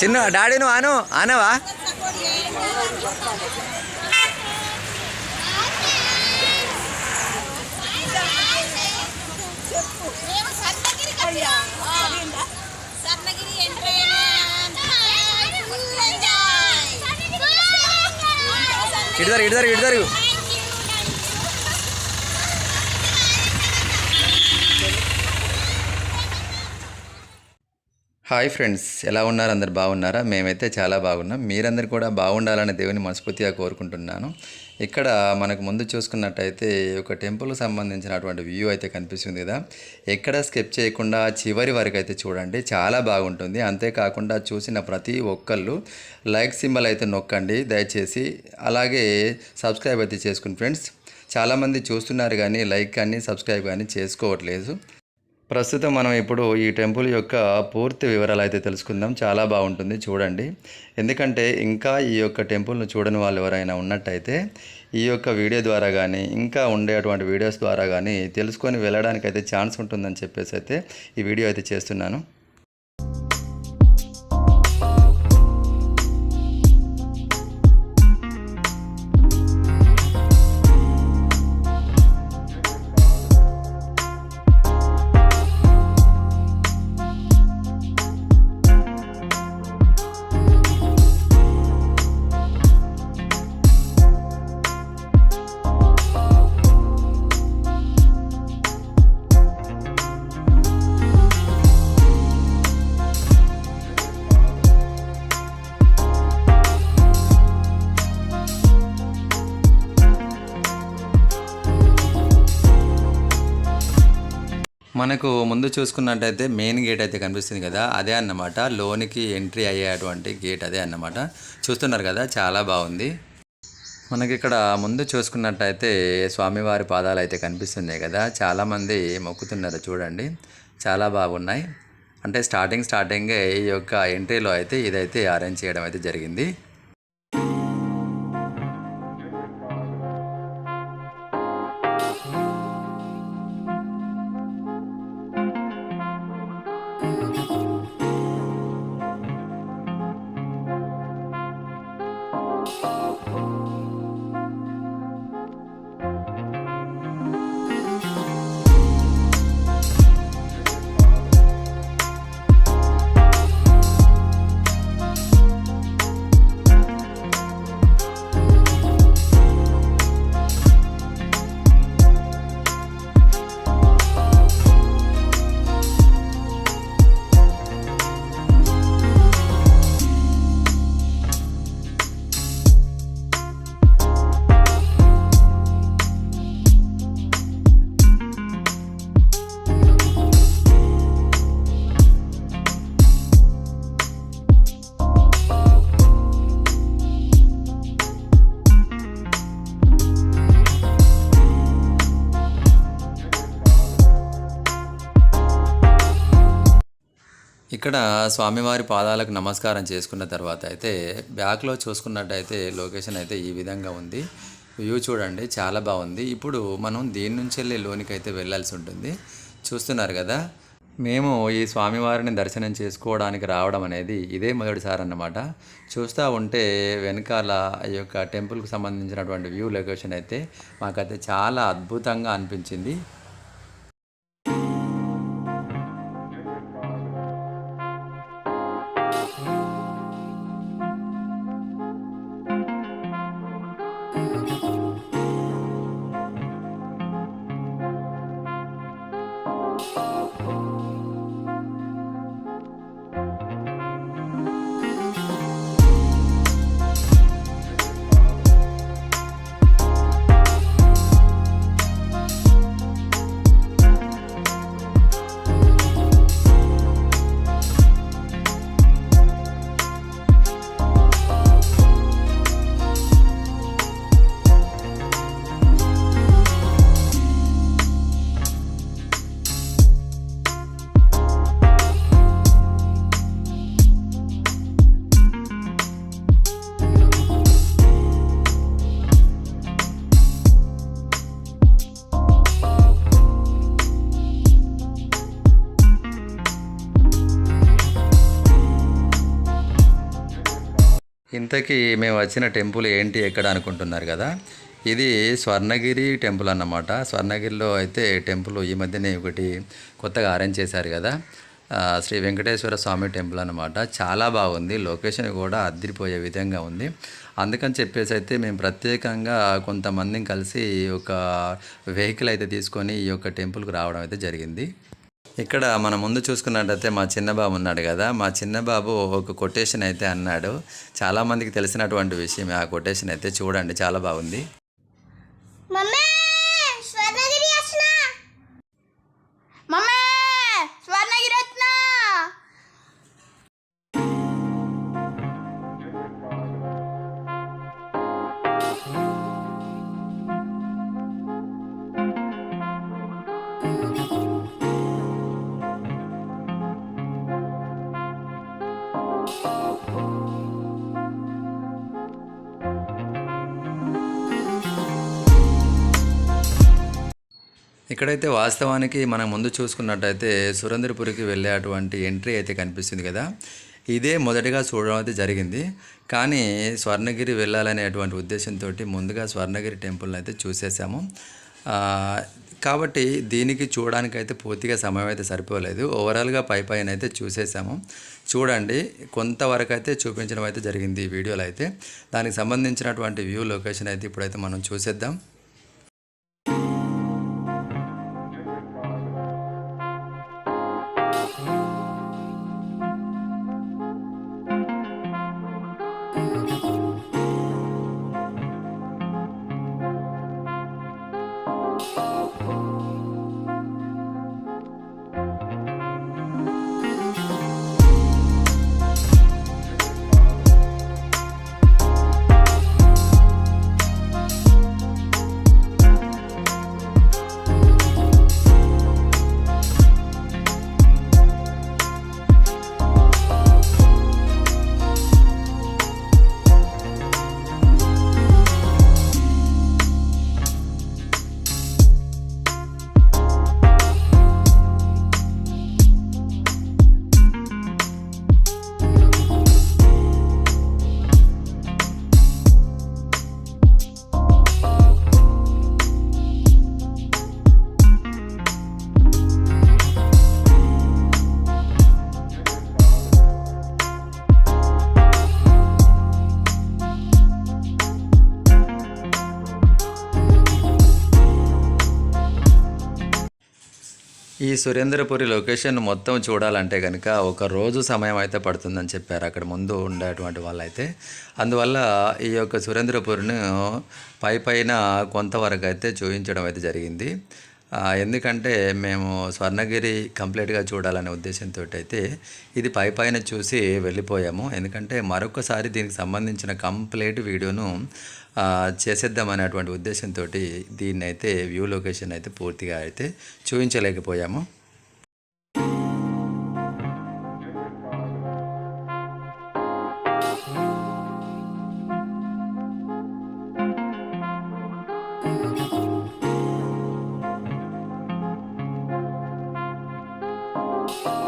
చిన్న డాడీ నువ్వు ఆను ఆనవా? ఇటుదరు ఇటుదరు ఇటుదరు హాయ్ ఫ్రెండ్స్ ఎలా ఉన్నారు? అందరు బాగున్నారా? మేమైతే చాలా బాగున్నాం. మీరందరు కూడా బాగుండాలని దేవుని మనస్ఫూర్తిగా కోరుకుంటున్నాను. ఇక్కడ మనకు ముందు చూసుకున్నట్టయితే ఒక టెంపుల్కి సంబంధించినటువంటి వ్యూ అయితే కనిపిస్తుంది కదా. ఎక్కడ స్కిప్ చేయకుండా చివరి వరకు అయితే చూడండి. చాలా బాగుంటుంది. అంతేకాకుండా చూసిన ప్రతి ఒక్కళ్ళు లైక్ సింబల్ అయితే నొక్కండి. దయచేసి అలాగే సబ్స్క్రైబ్ అయితే చేసుకుని ఫ్రెండ్స్ చాలామంది చూస్తున్నారు కానీ లైక్ కానీ సబ్స్క్రైబ్ కానీ చేసుకోవట్లేదు. ప్రస్తుతం మనం ఇప్పుడు ఈ టెంపుల్ యొక్క పూర్తి వివరాలు అయితే తెలుసుకుందాం. చాలా బాగుంటుంది చూడండి. ఎందుకంటే ఇంకా ఈ యొక్క టెంపుల్ను చూడని వాళ్ళు ఎవరైనా ఉన్నట్టయితే ఈ యొక్క వీడియో ద్వారా కానీ ఇంకా ఉండేటువంటి వీడియోస్ ద్వారా కానీ తెలుసుకొని వెళ్ళడానికి అయితే ఛాన్స్ ఉంటుందని చెప్పేసి అయితే ఈ వీడియో అయితే చేస్తున్నాను. మనకు ముందు చూసుకున్నట్టయితే మెయిన్ గేట్ అయితే కనిపిస్తుంది కదా అదే అన్నమాట. లోనికి ఎంట్రీ అయ్యేటువంటి గేట్ అదే అన్నమాట. చూస్తున్నారు కదా చాలా బాగుంది. మనకి ఇక్కడ ముందు చూసుకున్నట్టయితే స్వామివారి పాదాలు అయితే కనిపిస్తున్నాయి కదా. చాలామంది మొక్కుతున్నారు చూడండి. చాలా బాగున్నాయి. అంటే స్టార్టింగ్ స్టార్టింగే ఈ యొక్క ఎంట్రీలో అయితే ఇదైతే అరేంజ్ చేయడం అయితే జరిగింది. ఇక్కడ స్వామివారి పాదాలకు నమస్కారం చేసుకున్న తర్వాత అయితే బ్యాక్లో చూసుకున్నట్టయితే లొకేషన్ అయితే ఈ విధంగా ఉంది. వ్యూ చూడండి చాలా బాగుంది. ఇప్పుడు మనం దీని నుంచి వెళ్ళి లోనికి అయితే వెళ్ళాల్సి ఉంటుంది. చూస్తున్నారు కదా? మేము ఈ స్వామివారిని దర్శనం చేసుకోవడానికి రావడం అనేది ఇదే మొదటిసారి అన్నమాట. చూస్తూ ఉంటే వెనకాల ఈ యొక్క టెంపుల్కి సంబంధించినటువంటి వ్యూ లొకేషన్ అయితే మాకైతే చాలా అద్భుతంగా అనిపించింది. ఇంతకీ మేము వచ్చిన టెంపుల్ ఏంటి ఎక్కడ అనుకుంటున్నారు కదా? ఇది స్వర్ణగిరి టెంపుల్ అన్నమాట. స్వర్ణగిరిలో అయితే టెంపుల్ ఈ మధ్యనే ఒకటి కొత్తగా అరేంజ్ చేశారు కదా. శ్రీ వెంకటేశ్వర స్వామి టెంపుల్ అన్నమాట. చాలా బాగుంది. లొకేషన్ కూడా అద్దరిపోయే విధంగా ఉంది. అందుకని చెప్పేసి అయితే మేము ప్రత్యేకంగా కొంతమందిని కలిసి ఒక వెహికల్ అయితే తీసుకొని ఈ యొక్క టెంపుల్కి రావడం అయితే జరిగింది. ఇక్కడ మన ముందు చూసుకున్నట్టయితే మా చిన్న బాబు ఉన్నాడు కదా. మా చిన్న బాబు ఒక కొటేషన్ అయితే అన్నాడు. చాలా మందికి తెలిసినటువంటి విషయం ఆ కొటేషన్ అయితే చూడండి. చాలా బాగుంది. మమ్మీ! ఇక్కడైతే వాస్తవానికి మనం ముందు చూసుకున్నట్టయితే సురేంద్రపురికి వెళ్ళే అటువంటి ఎంట్రీ అయితే కనిపిస్తుంది కదా. ఇదే మొదటిగా చూడడం అయితే జరిగింది. కానీ స్వర్ణగిరి వెళ్ళాలనేటువంటి ఉద్దేశంతో ముందుగా స్వర్ణగిరి టెంపుల్ని అయితే చూసేసాము. కాబట్టి దీనికి చూడడానికి అయితే పూర్తిగా సమయం అయితే సరిపోలేదు. ఓవరాల్గా పై పైన అయితే చూసేసాము. చూడండి కొంతవరకు అయితే చూపించడం అయితే జరిగింది ఈ వీడియోలో అయితే. దానికి సంబంధించినటువంటి వ్యూ లొకేషన్ అయితే ఇప్పుడైతే మనం చూసేద్దాం. ఈ సురేంద్రపురి లొకేషన్ మొత్తం చూడాలంటే కనుక ఒక రోజు సమయం అయితే పడుతుందని చెప్పారు. అక్కడ ముందు ఉండేటువంటి వాళ్ళైతే. అందువల్ల ఈ యొక్క సురేంద్రపురిని పై పైన కొంతవరకు అయితే చూపించడం అయితే జరిగింది. ఎందుకంటే మేము స్వర్ణగిరి కంప్లీట్గా చూడాలనే ఉద్దేశంతో అయితే ఇది పై పైన చూసి వెళ్ళిపోయాము. ఎందుకంటే మరొకసారి దీనికి సంబంధించిన కంప్లీట్ వీడియోను చేసేద్దామనేటువంటి ఉద్దేశంతో దీన్ని అయితే వ్యూ లొకేషన్ అయితే పూర్తిగా అయితే చూపించలేకపోయాము Oh.